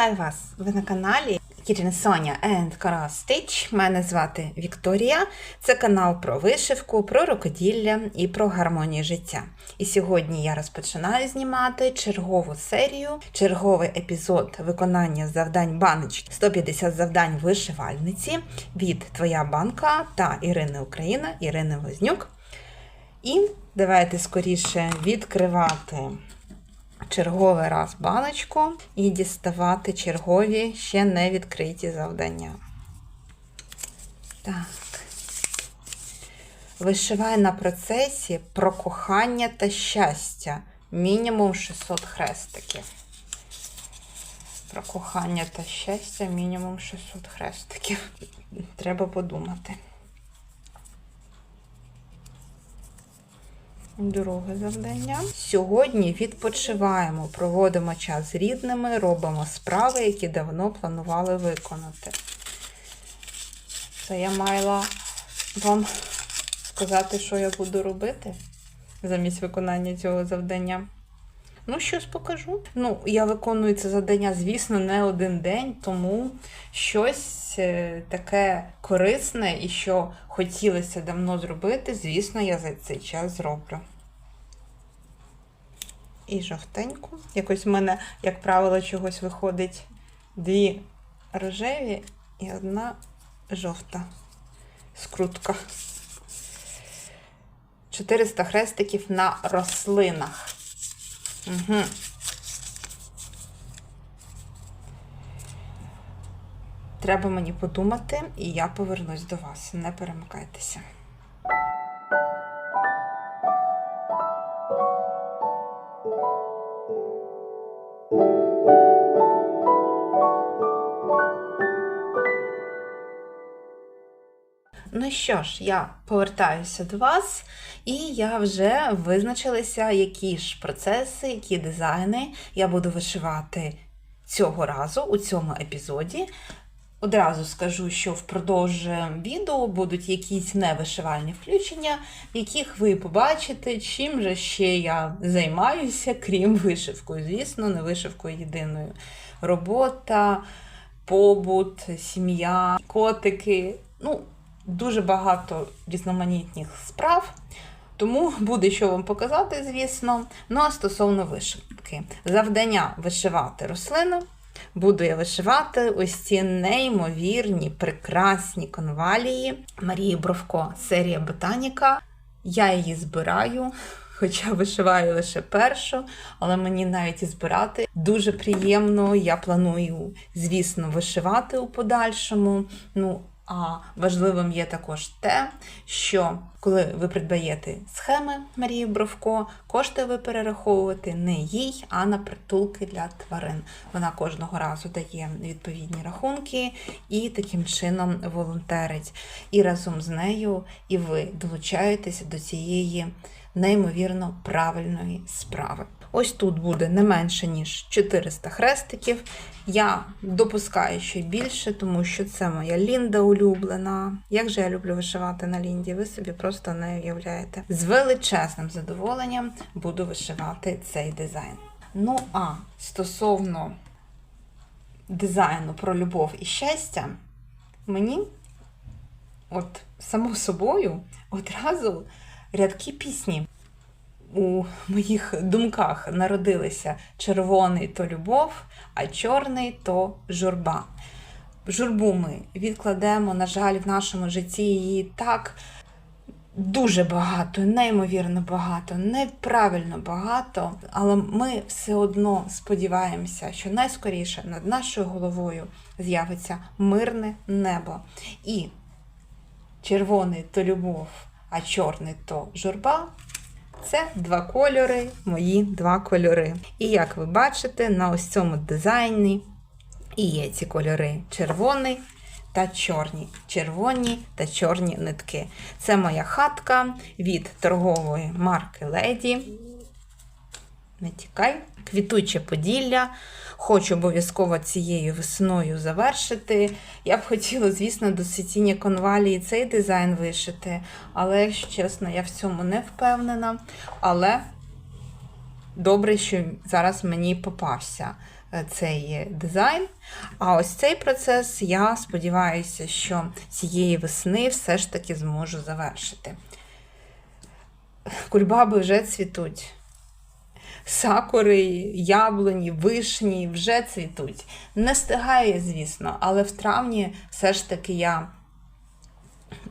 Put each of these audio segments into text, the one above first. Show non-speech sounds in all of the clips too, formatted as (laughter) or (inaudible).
Вітаю вас! Ви на каналі Kitchen Sonia and Coral Stitch. Мене звати Вікторія. Це канал про вишивку, про рукоділля і про гармонію життя. І сьогодні я розпочинаю знімати чергову серію, черговий епізод виконання завдань баночки 150 завдань вишивальниці від Твоя банка та Ірини Україна, Ірини Вознюк. І давайте скоріше відкривати черговий раз баночку і діставати чергові ще не відкриті завдання. Так. Вишивай на процесі про кохання та щастя. Мінімум 600 хрестиків. Про кохання та щастя мінімум 600 хрестиків. Треба подумати. Друге завдання. Сьогодні відпочиваємо, проводимо час з рідними, робимо справи, які давно планували виконати. Це я мала вам сказати, що я буду робити замість виконання цього завдання. Ну, щось покажу. Ну, я виконую це завдання, звісно, не один день, тому щось е, таке корисне і що хотілося давно зробити, звісно, я за цей час зроблю. І жовтеньку. Якось в мене, як правило, чогось виходить дві рожеві і одна жовта скрутка. 400 хрестиків на рослинах. Угу. Треба мені подумати, і я повернусь до вас. Не перемикайтеся. Ну що ж, я повертаюся до вас, і я вже визначилася, які ж процеси, які дизайни я буду вишивати цього разу у цьому епізоді. Одразу скажу, що впродовж відео будуть якісь невишивальні включення, в яких ви побачите, чим же ще я займаюся, (laughs) крім вишивкою. Звісно, не вишивкою єдиною. Робота, побут, сім'я, котики. Ну, дуже багато різноманітних справ. Тому буде що вам показати, звісно. Ну а стосовно вишивки, завдання вишивати рослину. Буду я вишивати ось ці неймовірні, прекрасні конвалії Марії Бровко, серія Ботаніка. Я її збираю, хоча вишиваю лише першу, але мені навіть і збирати дуже приємно. Я планую, звісно, вишивати у подальшому. Ну, а важливим є також те, що коли ви придбаєте схеми Марії Бровко, кошти ви перераховуєте не їй, а на притулки для тварин. Вона кожного разу дає відповідні рахунки і таким чином волонтерить. І разом з нею і ви долучаєтеся до цієї неймовірно правильної справи. Ось тут буде не менше, ніж 400 хрестиків. Я допускаю ще більше, тому що це моя Лінда улюблена. Як же я люблю вишивати на Лінді, ви собі просто не уявляєте. З величезним задоволенням буду вишивати цей дизайн. Ну, а стосовно дизайну про любов і щастя, мені, от само собою, одразу рядки пісні у моїх думках народилися червоний то любов, а чорний то журба. Журбу ми відкладемо, на жаль, в нашому житті її так дуже багато, неймовірно багато, неправильно багато, але ми все одно сподіваємося, що найскоріше над нашою головою з'явиться мирне небо. І червоний то любов, а чорний то журба. Це два кольори, мої два кольори. І як ви бачите, на ось цьому дизайні і є ці кольори червоний та чорні. Червоні та чорні нитки. Це моя хатка від торгової марки Леді. Не тікай. Квітуче Поділля. Хочу обов'язково цією весною завершити. Я б хотіла, звісно, до світіння конвалії цей дизайн вишити, але, якщо чесно, я в цьому не впевнена. Але добре, що зараз мені попався е, цей дизайн. А ось цей процес, я сподіваюся, що цієї весни все ж таки зможу завершити. Кульбаби вже цвітуть. Сакури, яблуні, вишні вже цвітуть. Не встигає, звісно, але в травні все ж таки я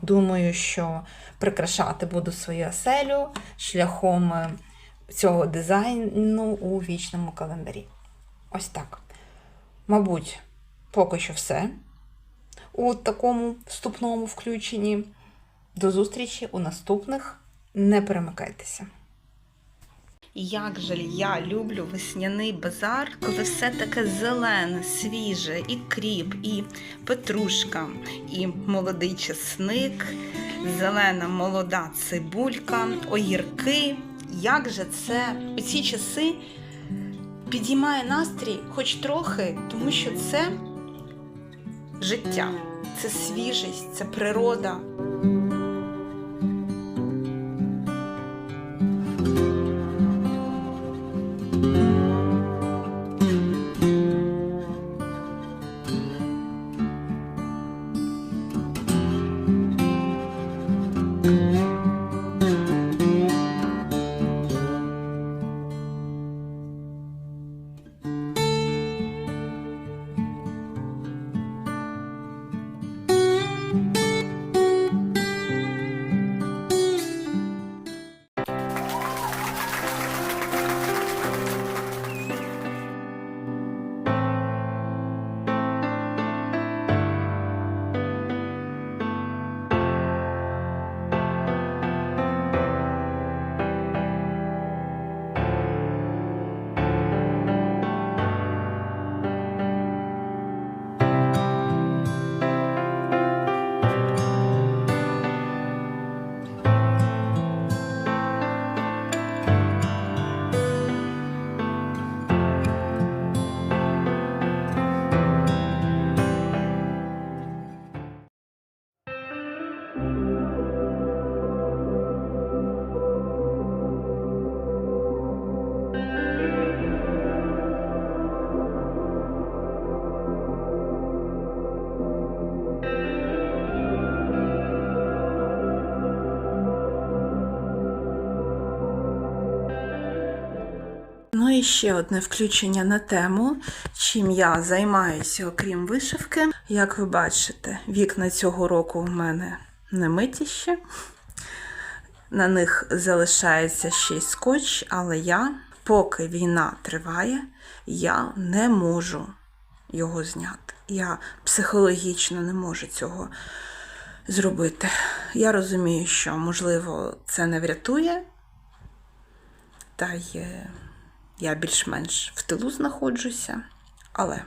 думаю, що прикрашати буду свою оселю шляхом е, цього дизайну у вічному календарі. Ось так. Мабуть, поки що все у такому вступному включенні. До зустрічі у наступних. Не перемикайтеся. Як же я люблю весняний базар, коли все таке зелене, свіже, і кріп, і петрушка, і молодий чесник, зелена молода цибулька, огірки. Як же це у ці часи підіймає настрій хоч трохи, тому що це життя, це свіжість, це природа. І ще одне включення на тему, чим я займаюся, окрім вишивки. Як ви бачите, вікна цього року в мене не миті. На них залишається ще й скотч, але я, поки війна триває, я не можу його зняти. Я психологічно не можу цього зробити. Я розумію, що, можливо, це не врятує. Та е, я більш-менш в тилу знаходжуся. Але.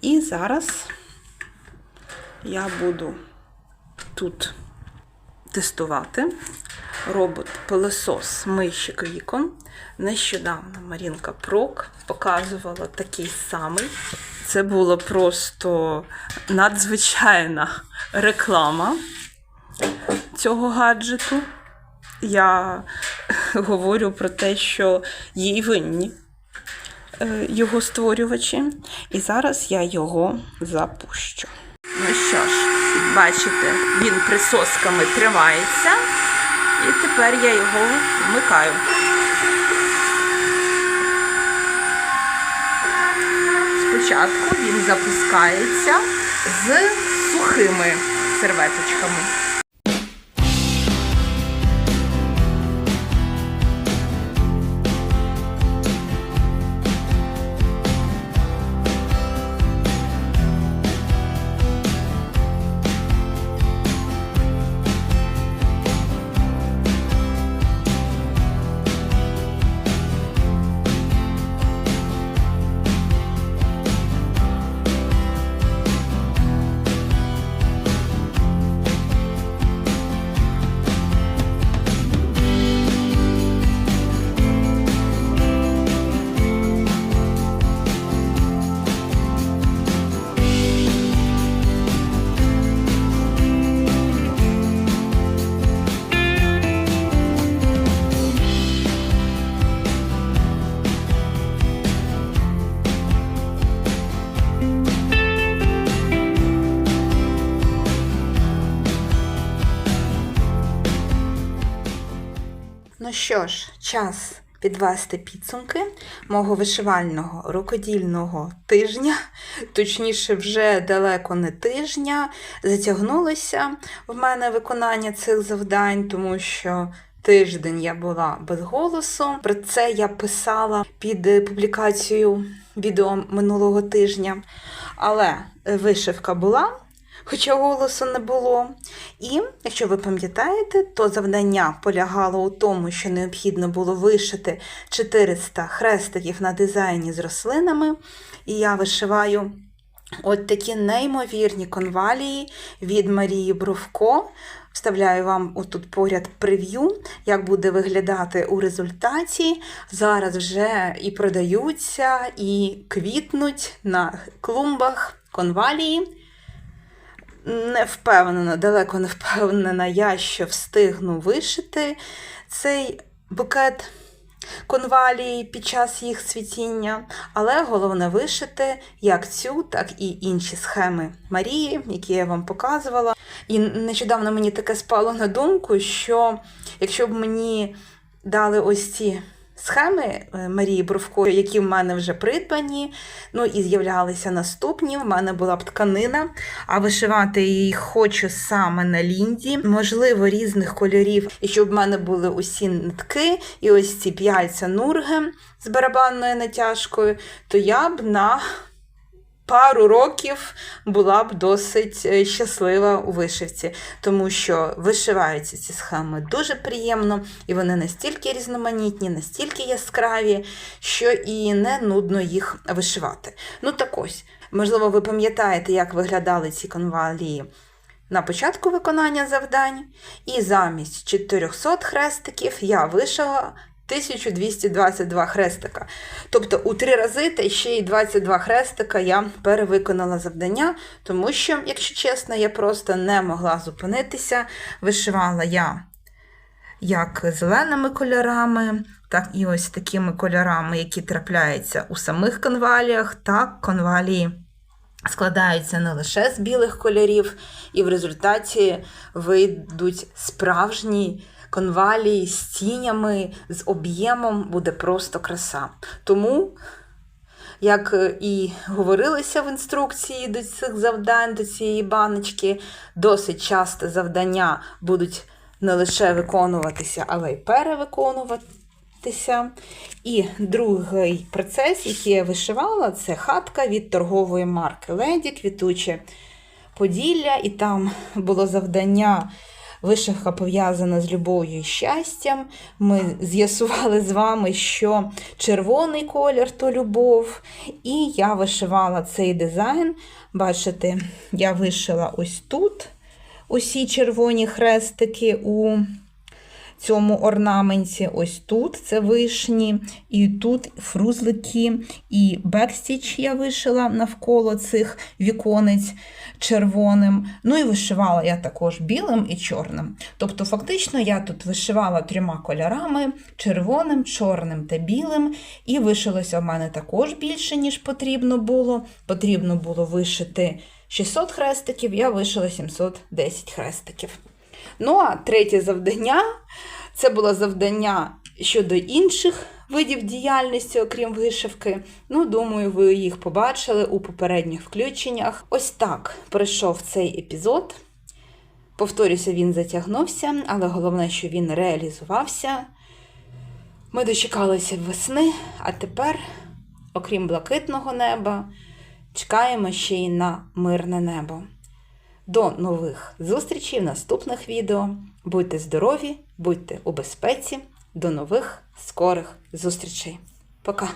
І зараз я буду тут тестувати робот-пилосос мийщик вікон. Нещодавно Марінка Прок показувала такий самий. Це була просто надзвичайна реклама цього гаджету. Я (laughs) говорю про те, що їй винні е, його створювачі. І зараз я його запущу. Ну що ж, бачите, він присосками тривається, і тепер я його вмикаю. Спочатку він запускається з сухими серветочками. Що ж, час підвести підсумки мого вишивального рукодільного тижня, точніше, вже далеко не тижня. Затягнулося в мене виконання цих завдань, тому що. Тиждень я була без голосу. Про це я писала під публікацією відео минулого тижня. Але вишивка була, хоча голосу не було. І, якщо ви пам'ятаєте, то завдання полягало у тому, що необхідно було вишити 400 хрестиків на дизайні з рослинами. І я вишиваю от такі неймовірні конвалії від Марії Бровко. Вставляю вам отут поряд прев'ю, як буде виглядати у результаті. Зараз вже і продаються, і квітнуть на клумбах конвалії. Не впевнена, далеко не впевнена я, що встигну вишити цей букет конвалії під час їх цвітіння, але головне вишити як цю, так і інші схеми Марії, які я вам показувала. І нещодавно мені таке спало на думку, що якщо б мені дали ось ці схеми е, Марії Бровко, які в мене вже придбані, ну і з'являлися наступні, в мене була б тканина, а вишивати її хочу саме на лінзі, можливо, різних кольорів, і щоб в мене були усі нитки, і ось ці п'яльця нурги з барабанною натяжкою, то я б на пару років була б досить е, щаслива у вишивці, тому що вишиваються ці схеми дуже приємно, і вони настільки різноманітні, настільки яскраві, що і не нудно їх вишивати. Ну так ось, можливо, ви пам'ятаєте, як виглядали ці конвалії. На початку виконання завдань, і замість 400 хрестиків я вишила 1222 хрестика. Тобто у три рази та ще й 22 хрестика я перевиконала завдання, тому що, якщо чесно, я просто не могла зупинитися. Вишивала я як зеленими кольорами, так і ось такими кольорами, які трапляються у самих конваліях, так конвалії. Складаються не лише з білих кольорів, і в результаті вийдуть справжні конвалії з тінями, з об'ємом буде просто краса. Тому, як і говорилося в інструкції до цих завдань, до цієї баночки, досить часто завдання будуть не лише виконуватися, але й перевиконуватися. І другий процес, який я вишивала, це хатка від торгової марки Леді, квітуче Поділля, і там було завдання. Вишивка пов'язана з любов'ю і щастям. Ми з'ясували з вами, що червоний колір то любов. І я вишивала цей дизайн. Бачите, я вишила ось тут усі червоні хрестики у цьому орнаменті. Ось тут це вишні, і тут фрузлики, і бекстіч я вишила навколо цих віконець червоним. Ну і вишивала я також білим і чорним. Тобто, фактично, я тут вишивала трьома кольорами: червоним, чорним та білим. І вишилося в мене також більше, ніж потрібно було. Потрібно було вишити 600 хрестиків, я вишила 710 хрестиків. Ну, а третє завдання це було завдання щодо інших видів діяльності, окрім вишивки. Ну, думаю, ви їх побачили у попередніх включеннях. Ось так пройшов цей епізод. Повторюся, він затягнувся, але головне, що він реалізувався. Ми дочекалися весни, а тепер, окрім блакитного неба, чекаємо ще й на мирне небо. До нових зустрічей в наступних відео. Будьте здорові, будьте у безпеці. До нових скорих зустрічей. Пока!